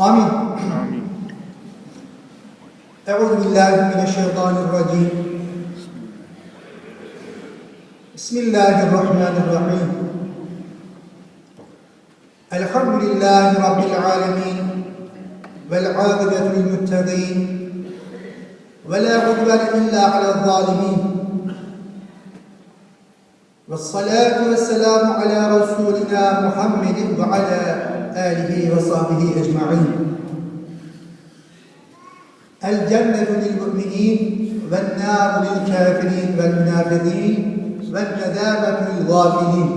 آمين آمين أعوذ بالله من الشيطان الرجيم بسم الله الرحمن الرحيم الحمد لله رب العالمين والعاقبة للمتقين ولا عدوان إلا على الظالمين والصلاة والسلام على رسولنا محمد وعلى ve sahbihi ecma'in. الجنة للمؤمنين والنار للكافرين والمنافقين والندامة للغافلين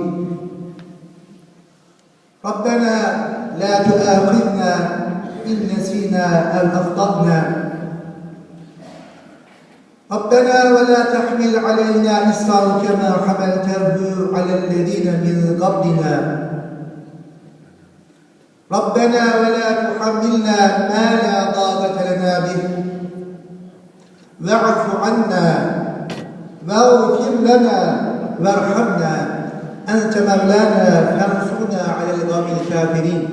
ربنا لا تؤاخذنا إن نسينا أو أخطأنا. ربنا ولا تحمل علينا إصرا كما حملته على الذين من قبلنا. ربنا ولا تحملنا ما لا طاقة لنا به. واعف عنا واغفر لنا وارحمنا. أنت مولانا فانصرنا على القوم الكافرين.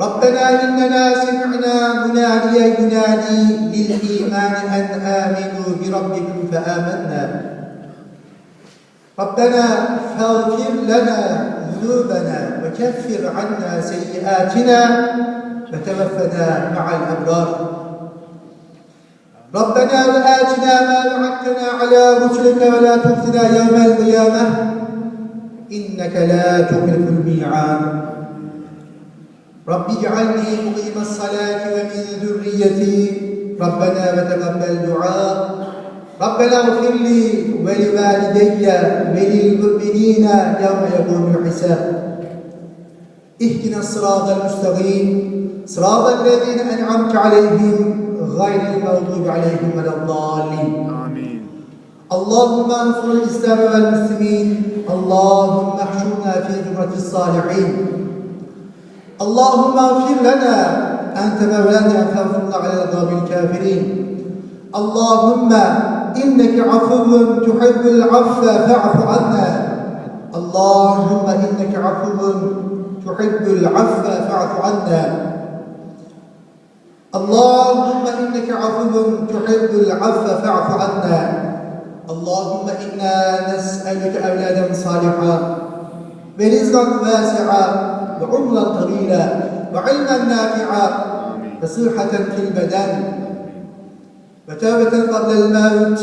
ربنا إننا سمعنا مناديا ينادي للإيمان أن آمنوا بربكم فآمنا. ربنا فاغفر لنا ذنوبنا. وكفر عنا سيئاتنا وتوفنا مع الأبرار. ربنا وآتنا ما وعدتنا على رسلك ولا تخزنا يوم القيامة. إنك لا تخلف الميعاد. رب اجعلني مقيم الصلاة ومن ذريتي. ربنا وتقبل دعاء. ربنا اغفر لي ولوالدي وللمؤمنين يوم يقوم الحساب. إهدنا الصراط المستقيم. صراط الذين أنعمت عليهم غير المغضوب عليهم ولا الضالين. Amin. اللهم انصر الإسلام والمسلمين. اللهم احشرنا في زمره الصالحين. اللهم اغفر لنا. أنت مولانا فانصرنا على القوم الكافرين. اللهم إنك عفو تحب العفو فاعف عنا. اللهم إنك عفو تحب العفو فاعف عنا. اللهم إنك عفو تحب العفو فاعف عنا. اللهم إنا نسألك أولادا صالحا ورزقا واسعا وعمرا طويلا وعلما نافعا وصحة في البدن وتوبة قبل الموت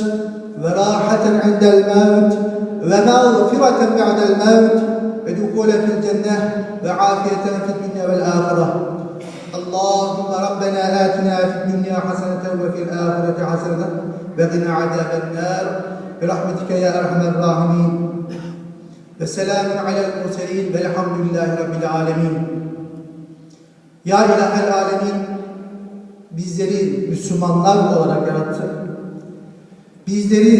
وراحة عند الموت ومغفرة بعد الموت ودخول في الجنة وعافية في الدنيا والآخرة اللهم ربنا آتنا في الدنيا حسنة وفي الآخرة حسنة وقنا عذاب النار برحمتك يا أرحم الراحمين وسلام على المرسلين والحمد لله رب العالمين يا إله العالمين bizleri Müslümanlar olarak yarattın. Bizleri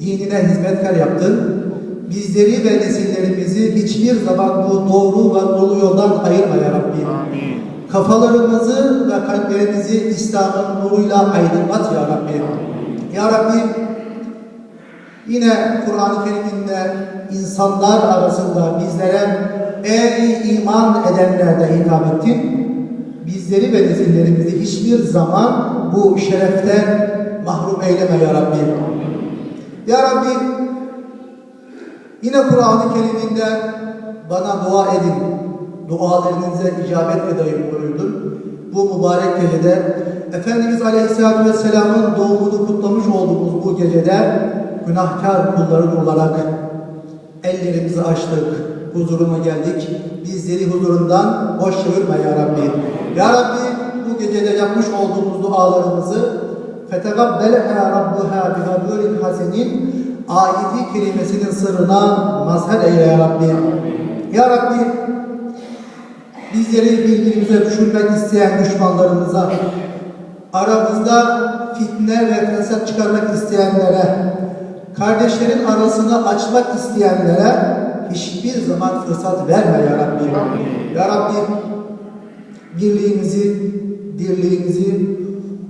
dinine hizmetkar yaptın. Bizleri ve nesillerimizi hiçbir zaman bu doğru ve dolu yoldan ayırma ya Rabbi. Amin. Kafalarımızı ve kalplerimizi İslam'ın nuruyla aydınlat ya Rabbi. Ya Rabbi yine Kur'an-ı Kerim'inde insanlar arasında bizlere ey iman edenlerle hitap ettin bizleri ve nesillerimizi hiçbir zaman bu şereften mahrum eyleme ya Rabbi. Ya Rabbi yine Kur'an-ı Kerim'inde bana dua edin. Dualarınıza icabet edeyim buyurdun. Bu mübarek gecede Efendimiz Aleyhisselatü Vesselam'ın doğumunu kutlamış olduğumuz bu gecede günahkar kulların olarak ellerimizi açtık, huzuruna geldik. Bizleri huzurundan boş çevirme ya Rabbi. Ya Rabbi bu gecede yapmış olduğumuz dualarımızı فَتَقَبَّلَهَا رَبُّهَا بِغَبُورٍ hasenin ayeti kelimesinin sırrına mazhar eyle ya Rabbi. Ya Rabbi bizleri birbirimize düşürmek isteyen düşmanlarımıza, aramızda fitne ve fesat çıkarmak isteyenlere, kardeşlerin arasını açmak isteyenlere hiçbir zaman fırsat verme ya Rabbi. Ya Rabbi birliğimizi, dirliğimizi,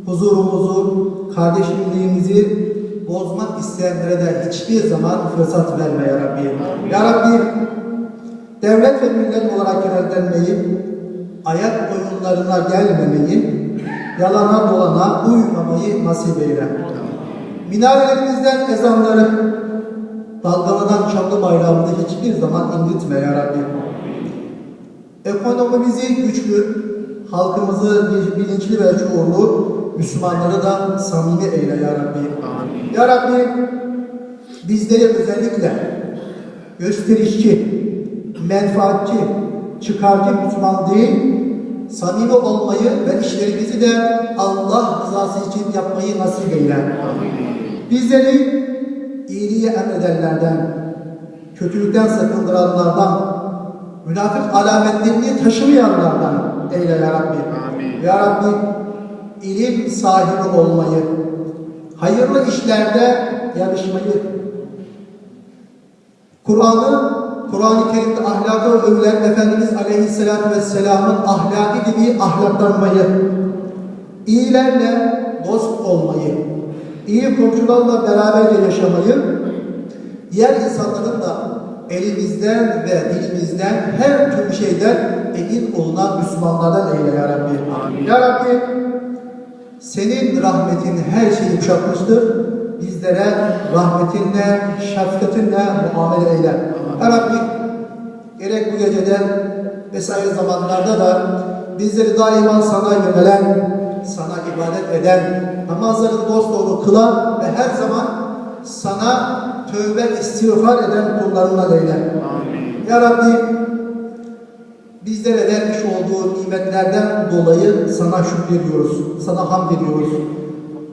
huzurumuzu, kardeşliğimizi bozmak isteyenlere de hiçbir zaman fırsat verme ya Rabbi. Ya Rabbi devlet ve millet olarak yöneltenmeyi, ayak oyunlarına gelmemeyi, yalana dolana uymamayı nasip eyle. Minarelerimizden ezanları, dalgalanan şanlı bayrağımızı hiçbir zaman incitme ya Rabbi. Ekonomimizi güçlü, halkımızı bilinçli ve şuurlu, Müslümanları da samimi eyle ya Rabbi. Ya Rabbi bizleri özellikle gösterişçi, menfaatçi, çıkarcı Müslüman değil, samimi olmayı ve işlerimizi de Allah rızası için yapmayı nasip eyle. Bizleri iyiliği emredenlerden, kötülükten sakındıranlardan, münafık alametlerini taşımayanlardan eyle ya Rabbi. Amin. Ya Rabbi ilim sahibi olmayı, hayırlı işlerde yarışmayı, Kur'an'ı, Kur'an-ı Kerim'de ahlakı övülen Efendimiz Aleyhisselatü Vesselam'ın ahlaki gibi ahlaklanmayı, iyilerle dost olmayı, iyi komşularla beraberce yaşamayı, diğer insanların da elimizden ve dilimizden her türlü şeyden emin olunan Müslümanlardan eyle ya Rabbi. Amin. Ya Rabbi senin rahmetin her şeyi kuşatmıştır. Bizlere rahmetinle, şefkatinle muamele eyle. Ya Rabbi gerek bu gecede vesaire zamanlarda da bizleri daima sana yönelen, sana ibadet eden, namazları dosdoğru kılan ve her zaman sana tövbe istiğfar eden kullarına eyle. Amin. Ya Rabbi bizlere olduğu nimetlerden dolayı sana şükrediyoruz, sana hamd ediyoruz.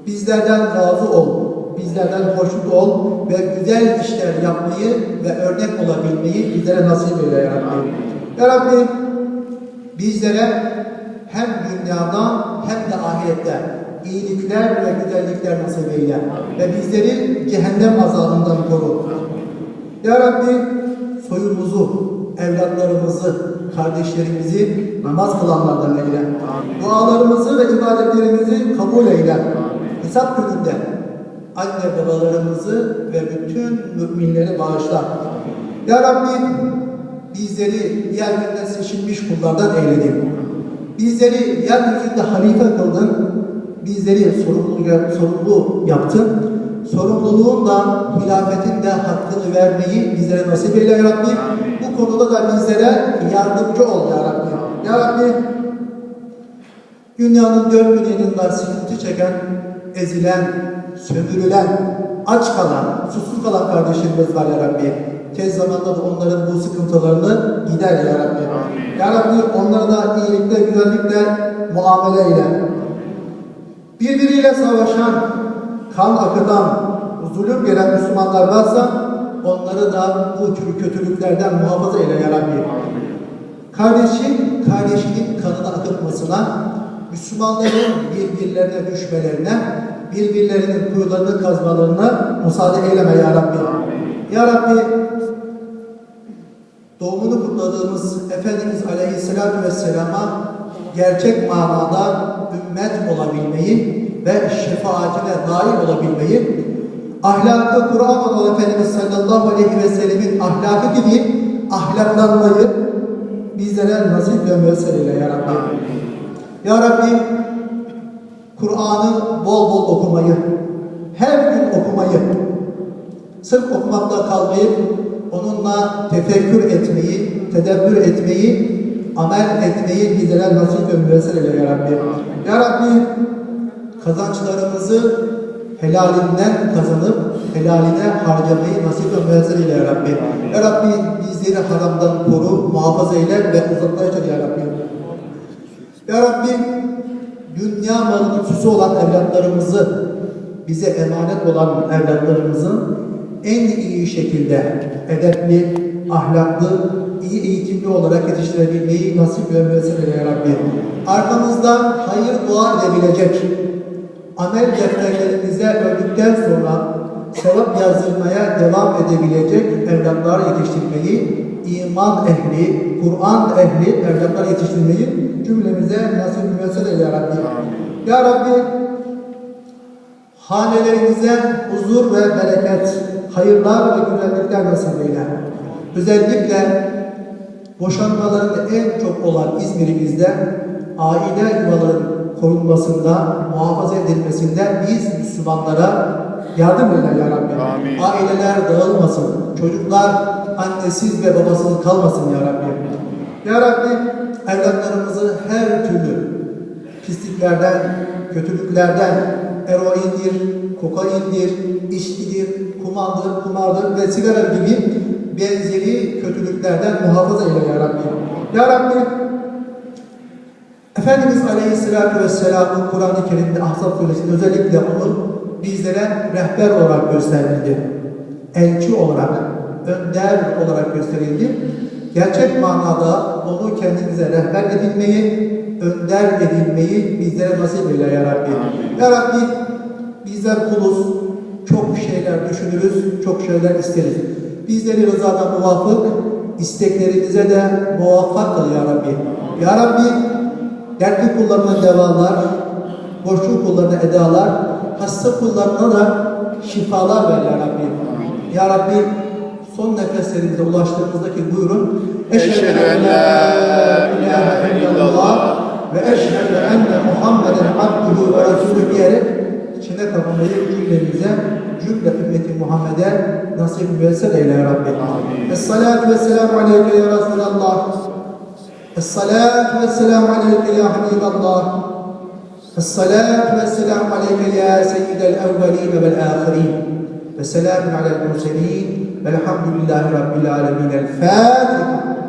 Bizlerden razı ol, bizlerden hoşnut ol ve güzel işler yapmayı ve örnek olabilmeyi bizlere nasip eyle ya Rabbi. Ya Rabbi bizlere hem dünyada hem de ahirette iyilikler ve güzellikler nasip eyle ve bizleri cehennem azabından koru. Ya Rabbi soyumuzu, evlatlarımızı, kardeşlerimizi namaz kılanlardan eyle. Dualarımızı ve ibadetlerimizi kabul eyle. Hesap gününde anne babalarımızı ve bütün müminleri bağışla. Ya Rabbi bizleri yeryüzünde seçilmiş kullardan eyledin. Bizleri yeryüzünde halife kıldın. Bizleri sorumlu, sorumlu yaptın. Sorumluluğun da hilafetin de hakkını vermeyi bizlere nasip eyle ya Rabbi. Bu konuda da bizlere yardımcı ol ya Rabbi. Ya Rabbi dünyanın dört bir yanında sıkıntı çeken, ezilen, sömürülen, aç kalan, susuz kalan kardeşlerimiz var ya Rabbi. Tez zamanda da onların bu sıkıntılarını gider ya Rabbi. Ya Rabbi onlara da iyilikle, güzellikle muamele eyle. Birbiriyle savaşan, kan akıtan, zulüm gelen Müslümanlar varsa onları da bu tür kötülüklerden muhafaza eyle ya Rabbi. Kardeşin, kardeşinin kanını akıtmasına, Müslümanların birbirlerine düşmelerine, birbirlerinin kuyularını kazmalarına müsaade eyleme ya Rabbi. Ya Rabbi, doğumunu kutladığımız Efendimiz Aleyhisselatü Vesselam'a gerçek manada ümmet olabilmeyi ve şefaatine nail olabilmeyi, ahlakı Kur'an olan Efendimiz sallallahu aleyhi ve sellemin ahlakı gibi ahlaklanmayı bizlere nasip ve müessel eyle ya Rabbi. Ya Rabbi, Kur'an'ı bol bol okumayı, her gün okumayı, sırf okumakla kalmayıp onunla tefekkür etmeyi, tedebbür etmeyi, amel etmeyi bizlere nasip ve müessel eyle ya Rabbi. Ya Rabbi, kazançlarımızı helalinden kazanıp helaline harcamayı nasip eyle ya Rabbi. Ya Rabbi bizleri haramdan koru, muhafaza eyle ve uzaklaştır ya Rabbi. Ya Rabbi dünya malının süsü olan evlatlarımızı bize emanet olan evlatlarımızın en iyi şekilde edepli, ahlaklı, iyi eğitimli olarak yetiştirebilmeyi nasip ve müessir ya Rabbi. Arkamızda hayır dua edebilecek, amel defterlerimize öldükten sonra sevap yazdırmaya devam edebilecek evlatlar yetiştirmeyi, iman ehli, Kur'an ehli evlatlar yetiştirmeyi cümlemize nasip müessir eyle ya Rabbi. Ya Rabbi hanelerimize huzur ve bereket, hayırlar ve güzellikler nasip eyle. Özellikle boşanmaların en çok olan İzmir'imizde aile yuvaların korunmasında, muhafaza edilmesinde biz Müslümanlara yardım eyle ya Rabbi. Amin. Aileler dağılmasın, çocuklar annesiz ve babasız kalmasın ya Rabbi. Ya Rabbi evlatlarımızı her türlü pisliklerden, kötülüklerden, eroindir, kokaindir, içkidir, kumandır, kumardır ve sigara gibi benzeri kötülüklerden muhafaza eyle ya Rabbi. Ya Rabbi Efendimiz Aleyhisselatü Vesselam'ın Kur'an-ı Kerim'de Ahzab Suresinde özellikle onu bizlere rehber olarak gösterildi. Elçi olarak, önder olarak gösterildi. Gerçek manada onu kendimize rehber edinmeyi, önder edinmeyi bizlere nasip eyle ya Rabbi. Ya Rabbi bizler kuluz, çok şeyler düşünürüz, çok şeyler isteriz. Bizleri rızada muvafık, isteklerimize de muvaffak kıl ya Rabbi. Ya Rabbi Dertli kullarına devalar, boşluk kullarına edalar, hasta kullarına da şifalar ver ya Rabbi. Ya Rabbi son nefeslerimize ulaştığımızdaki buyurun. Eşhedü en la ilahe illallah ve eşhedü enne Muhammeden abduhu ve resulü diyerek içine kapanmayı cümlemize, cümle ümmeti Muhammed'e nasip müyesser eyle ya Rabbi. Amin. Es-salatu ve selamu aleyke ya Resulallah. الصلاة والسلام عليك يا حبيب الله. الصلاة والسلام عليك يا سيد الأولين والآخرين. وسلام على المرسلين. والحمد لله رب العالمين. الفاتحة.